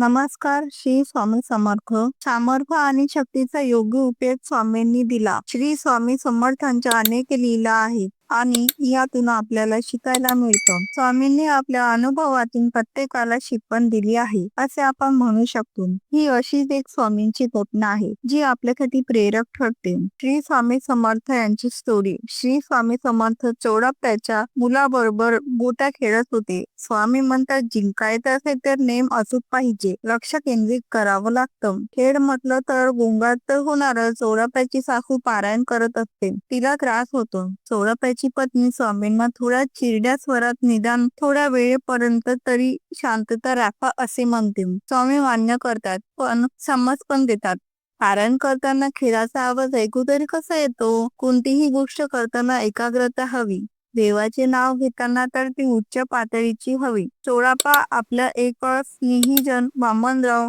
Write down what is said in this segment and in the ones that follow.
नमस्कार श्री स्वामी समर्थ. सामर्थ्य आणि शक्तीचा योग्य उपयोग स्वामींनी दिला. श्री स्वामी समर्थांच्या अनेक लीला आहेत. आणि यातून आपल्याला शिकायला मिळतं. स्वामींनी आपल्या अनुभवातून प्रत्येकाला शिकवण दिली आहे असे आपण म्हणू शकतो. ही अशीच एक स्वामींची घटना आहे जी आपल्यासाठी प्रेरक ठरते. श्री स्वामी समर्थ यांची स्टोरी श्री स्वामी समर्थ चौडाप्याच्या मुलाबरोबर गोट्या खेळत होते. स्वामी म्हणतात जिंकायचं असेल तर नेम अचूक पाहिजे. लक्ष केंद्रित करावं लागतं. खेळ म्हटलं तर गोंगाट तर होणार चौडाप्याची सासू पारायण करत असते. तिला त्रास होतो. चौडाप्याची पत्नी स्वामींना थोड्या चिरड्या स्वरात निदान थोड्या वेळेपर्यंत तरी शांतता राखा असे म्हणते. स्वामी मान्य करतात पण समज पण देतात. पारायण करताना खेळाचा आवाज ऐकू तरी कसा येतो? कोणतीही गोष्ट करताना एकाग्रता हवी. देवाचे नाव घेताना तर ती उच्च पातळीची हवी. चोळापा आपल्या एक स्नेहीजन वामनराव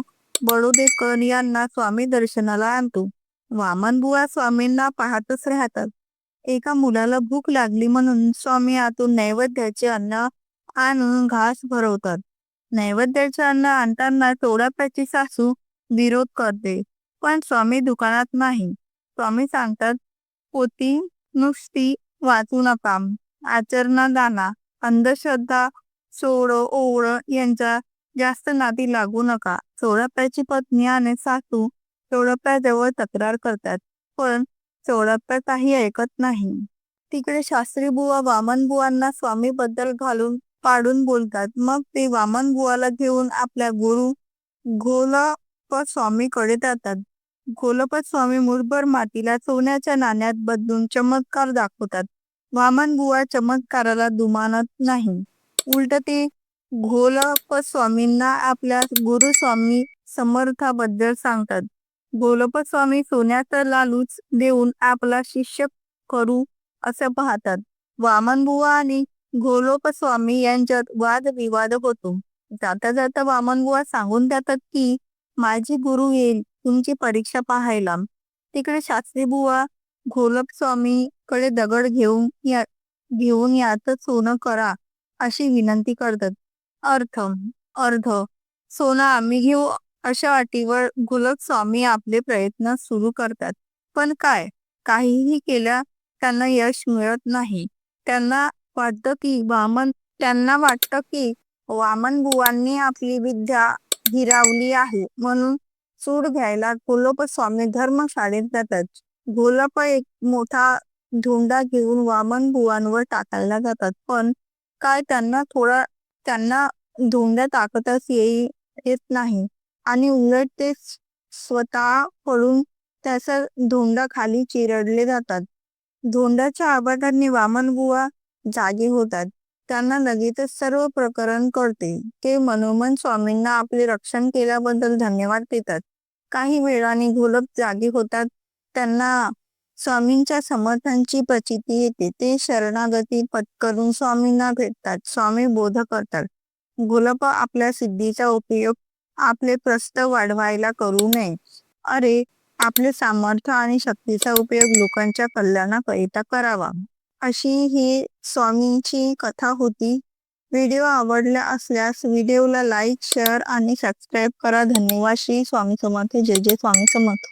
बडोदेकर यांना स्वामी दर्शनाला आणतो. वामन बुवा स्वामींना पाहतच राहतात. एका मुलाला भूक लागली म्हणून स्वामी आतून नैवेद्याचे अन्न आणून घास भरवतात. नैवेद्याचे अन्न आणताना चोडाप्याची सासू विरोध करते पण स्वामी दुकानात नाही. स्वामी सांगतात पोती नुसती वाचू नका. आचरणा आणा अंधश्रद्धा सोड ओळ यांच्या जास्त नादी लागू नका. चोडप्याची पत्नी आणि सासू चोडप्याजवळ तक्रार करतात पण चोडप्या काही ऐकत नाही. तिकडे शास्त्री बुवा वामन बुवांना स्वामी बद्दल घालून पाडून बोलतात. मग ते वामन बुवाला घेऊन आपल्या गुरु घोलप स्वामीकडे जातात. घोलप स्वामी मुरभर मातीला सोन्याच्या नाण्यात बदलून चमत्कार दाखवतात. वामन बुवा चमत्काराला दुमानत नाही. उलट ते घोलप स्वामींना आपल्या गुरु स्वामी समर्थाबद्दल सांगतात. गोलपस्वामी सोन्याचा लालूच देऊन आपला शिष्य करू असं पाहतात. वामन बुवा आणि गोलोपस्वामी यांच्यात वादविवाद होतो. जाता जाता वामन बुवा सांगून देतात की माझी गुरु येईल तुमची परीक्षा पाहायला. तिकडे शास्त्री बुवा कडे दगड घेऊन या घेऊन यात सोनं करा अशी विनंती करतात. अर्थ अर्ध सोनं आम्ही घेऊ अशा अटीवर घोलप स्वामी आपले प्रयत्न सुरू करतात. पण काय? काहीही केल्या त्यांना यश मिळत नाही. त्यांना वाटतं की वामन त्यांना वाटतं की वामन बुवांनी आपली विद्या हिरावली आहे. म्हणून सूड घ्यायला घोलप स्वामी धर्मशाळेत जातात. गोलप एक मोठा धोंडा घेऊन वामन बुवांवर टाकायला जातात. पण काय त्यांना थोडा त्यांना धोंड्या ताकदच येई येत नाही. आणि उलट ते स्वतः पडून त्याचा धोंडा खाली चिरडले जातात. धोंडाच्या आवाजाने वामनबुवा जागे होतात. त्यांना लगेचच सर्व प्रकरण कळते. ते मनोमन स्वामींना आपले रक्षण केल्याबद्दल धन्यवाद देतात. काही वेळाने घोलप जागे होतात. त्यांना स्वामींच्या समर्थांची प्रचिती येते. ते शरणागती पत्करून स्वामींना भेटतात. स्वामी बोध करतात. घोलप आपल्या सिद्धीचा उपयोग आपले प्रस्त वाढवायला करू नये. अरे आपले सामर्थ्य आणि शक्तीचा उपयोग लोकांच्या कल्याणाकरिता करावा. अशी ही स्वामींची कथा होती. व्हिडिओ आवडला असल्यास व्हिडिओला लाईक शेअर आणि सबस्क्राईब करा. धन्यवाद. श्री स्वामी समर्थ. जय जय स्वामी समर्थ.